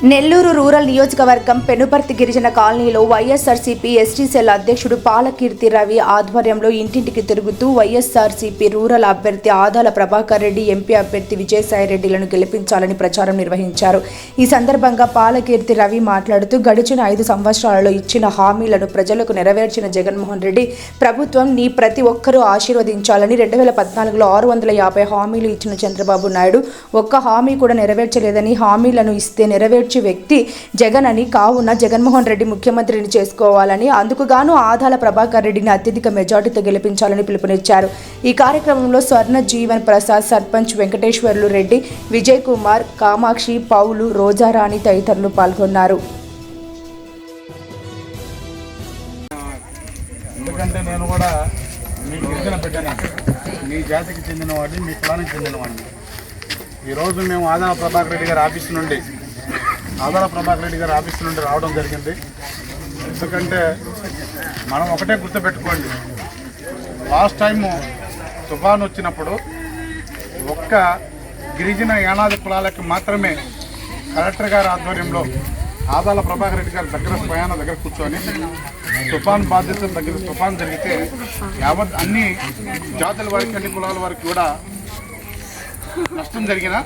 Nellore rural నియోజకవర్గం పెనుపర్తి గిరిజన కాలనీలో వైఎస్ఆర్సీపీ ఎస్టీ సెల్ అధ్యక్షుడు పాలకీర్తి రవి ఆధ్వర్యంలో ఇంటింటికి తిరుగుతూ వైఎస్ఆర్సీపీ రూరల్ అభ్యర్థి ఆదాల ప్రభాకర్ రెడ్డి ఎంపీ అభ్యర్థి విజయసాయిరెడ్డిలను గెలిపించాలని ప్రచారం నిర్వహించారు. ఈ సందర్భంగా పాలకీర్తి రవి మాట్లాడుతూ గడిచిన ఐదు సంవత్సరాలలో ఇచ్చిన హామీలను ప్రజలకు నెరవేర్చిన జగన్మోహన్ రెడ్డి ప్రభుత్వం నీ ప్రతి ఒక్కరూ ఆశీర్వదించాలని రెండు వేల పద్నాలుగులో ఆరు వందల యాభై హామీలు ఇచ్చిన చంద్రబాబు నాయుడు ఒక్క హామీ కూడా నెరవేర్చలేదని హామీలను ఇస్తే నెరవేర్చు వ్యక్తి జగన్ అని కావున జగన్మోహన్ రెడ్డి ముఖ్యమంత్రిని చేసుకోవాలని అందుకుగాను ఆదాల ప్రభాకర్ రెడ్డిని అత్యధిక మెజార్టీతో గెలిపించాలని పిలుపునిచ్చారు. ఈ కార్యక్రమంలో స్వర్ణ జీవన్ ప్రసాద్ సర్పంచ్ వెంకటేశ్వర్లు రెడ్డి విజయ్ కుమార్ కామాక్షి పౌలు రోజారాణి తదితరులు పాల్గొన్నారు. ఎందుకంటే నేను కూడా మీ గిరిజన బిడ్డనే మీ జాతికి చెందినవాడిని మీ కులానికి చెందినవాడిని. ఈరోజు మేము ఆదా ప్రభాకర్ రెడ్డి గారి ఆఫీస్ నుండి ఆదాల ప్రభాకర్ రెడ్డి గారి ఆఫీస్ నుండి రావడం జరిగింది. ఎందుకంటే మనం ఒకటే గుర్తుపెట్టుకోండి. లాస్ట్ టైము తుఫాన్ వచ్చినప్పుడు ఒక్క గిరిజన యానాది కులాలకు మాత్రమే కలెక్టర్ గారి ఆధ్వర్యంలో ఆదాల ప్రభాకర్ రెడ్డి గారి దగ్గర స్వయాన దగ్గర కూర్చొని తుఫాన్ బాధితుల దగ్గర తుఫాన్ జరిగితే యావత్ అన్ని జాతుల వారికి అన్ని కులాల వారికి కూడా నష్టం జరిగిన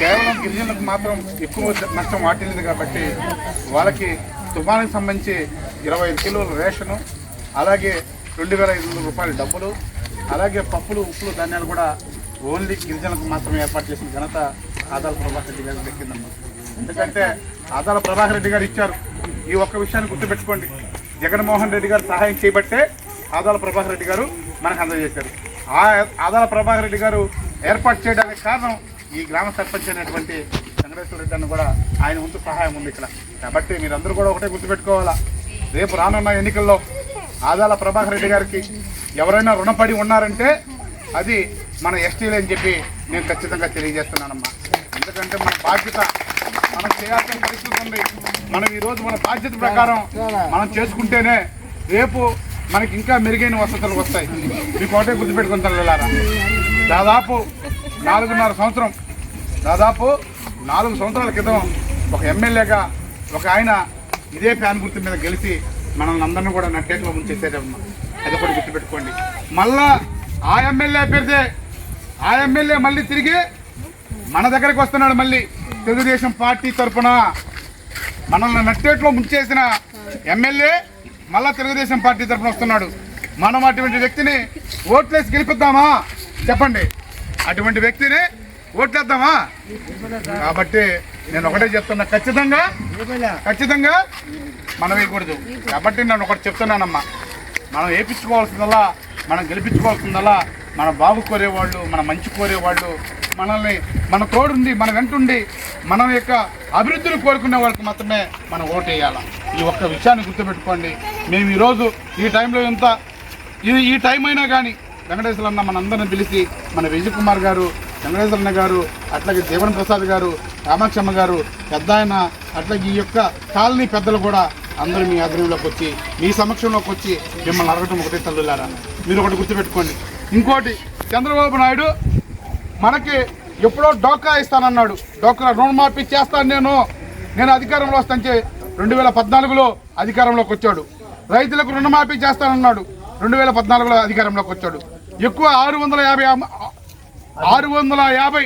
కేవలం గిరిజనులకు మాత్రం ఎక్కువ నష్టం వాటిల్లేదు కాబట్టి వాళ్ళకి తుఫానికి సంబంధించి ఇరవై ఐదు కిలోల రేషను అలాగే రెండు వేల ఐదు వందల రూపాయల డబ్బులు అలాగే పప్పులు ఉప్పులు ధాన్యాలు కూడా ఓన్లీ గిరిజనులకు మాత్రమే ఏర్పాటు చేసిన ఘనత ఆదాల ప్రభాకర్ రెడ్డి గారికి దక్కిందమ్మా ఎందుకంటే ఆదాల ప్రభాకర్ రెడ్డి గారు ఇచ్చారు. ఈ ఒక్క విషయాన్ని గుర్తుపెట్టుకోండి. జగన్మోహన్ రెడ్డి గారు సహాయం చేయబట్టే ఆదాల ప్రభాకర్ రెడ్డి గారు మనకు అందజేశారు. ఆ ఆదాల ప్రభాకర్ రెడ్డి గారు ఏర్పాటు చేయడానికి కారణం ఈ గ్రామ సర్పంచ్ అయినటువంటి వెంకటేశ్వర రెడ్డి అన్న కూడా ఆయన వంతు సహాయం ఉంది ఇక్కడ. కాబట్టి మీరందరూ కూడా ఒకటే గుర్తుపెట్టుకోవాలా. రేపు రానున్న ఎన్నికల్లో ఆదాల ప్రభాకర్ రెడ్డి గారికి ఎవరైనా రుణపడి ఉన్నారంటే అది మన ఎస్టీలు అని చెప్పి నేను ఖచ్చితంగా తెలియజేస్తున్నానమ్మా. ఎందుకంటే మన బాధ్యత మనం చేయాల్సిన పరిస్థితి ఉంది. మనం ఈరోజు మన బాధ్యత ప్రకారం మనం చేసుకుంటేనే రేపు మనకి ఇంకా మెరుగైన వసతులు వస్తాయి. మీకు ఒకటే గుర్తుపెట్టుకుని వెళ్ళారా దాదాపు నాలుగున్నర సంవత్సరం. దాదాపు నాలుగు సంవత్సరాల క్రితం ఒక ఎమ్మెల్యేగా ఒక ఆయన ఇదే ఫ్యాన్ గుర్తు మీద గెలిచి మనల్ని అందరినీ కూడా నట్టేట్లో ముంచేసేటమ్మా అది ఒకటి గుర్తుపెట్టుకోండి. మళ్ళా ఆ ఎమ్మెల్యే పెడితే ఆ ఎమ్మెల్యే మళ్ళీ తిరిగి మన దగ్గరికి వస్తున్నాడు మళ్ళీ. తెలుగుదేశం పార్టీ తరఫున మనల్ని నట్టేట్లో ముంచేసిన ఎమ్మెల్యే మళ్ళా తెలుగుదేశం పార్టీ తరఫున వస్తున్నాడు. మనం అటువంటి వ్యక్తిని ఓట్లేసి గెలిపిద్దామా? చెప్పండి. అటువంటి వ్యక్తిని ఓట్లేద్దామా? కాబట్టి నేను ఒకటే చెప్తున్నా ఖచ్చితంగా ఖచ్చితంగా మనం వేయకూడదు. కాబట్టి నేను ఒకటి చెప్తున్నానమ్మా. మనం వేయించుకోవాల్సిందల్లా మనం గెలిపించుకోవాల్సిందల్లా మన బాబు కోరేవాళ్ళు మన మంచి కోరేవాళ్ళు మనల్ని మన తోడుండి మన వెంటుండి మనం యొక్క అభివృద్ధిని కోరుకునే వాళ్ళకి మాత్రమే మనం ఓటేయాల. ఈ ఒక్క విషయాన్ని గుర్తుపెట్టుకోండి. మేము ఈరోజు ఈ టైంలో ఎంత ఇది ఈ టైం అయినా కానీ వెంకటేశ్వర అన్న మనందరిని పిలిచి మన విజయ్ కుమార్ గారు వెంకటేశ్వర అన్న గారు అట్లాగే జీవన్ ప్రసాద్ గారు రామాక్షమ్మ గారు పెద్ద ఆయన అట్లాగే ఈ యొక్క కాలనీ పెద్దలు కూడా అందరూ మీ ఆధ్వర్యంలోకి వచ్చి మీ సమక్షంలోకి వచ్చి మిమ్మల్ని అడగటం ఒకటే తల్లులారా. మీరు ఒకటి గుర్తుపెట్టుకోండి. ఇంకోటి చంద్రబాబు నాయుడు మనకి ఎప్పుడో డోకా ఇస్తానన్నాడు. డోకా రుణమాఫీ చేస్తాను నేను. నేను అధికారంలో వస్తాను రెండు వేల పద్నాలుగులో అధికారంలోకి వచ్చాడు. రైతులకు రుణమాఫీ చేస్తానన్నాడు. రెండు వేల పద్నాలుగులో అధికారంలోకి వచ్చాడు. ఎక్కువ ఆరు వందల యాభై ఆరు వందల యాభై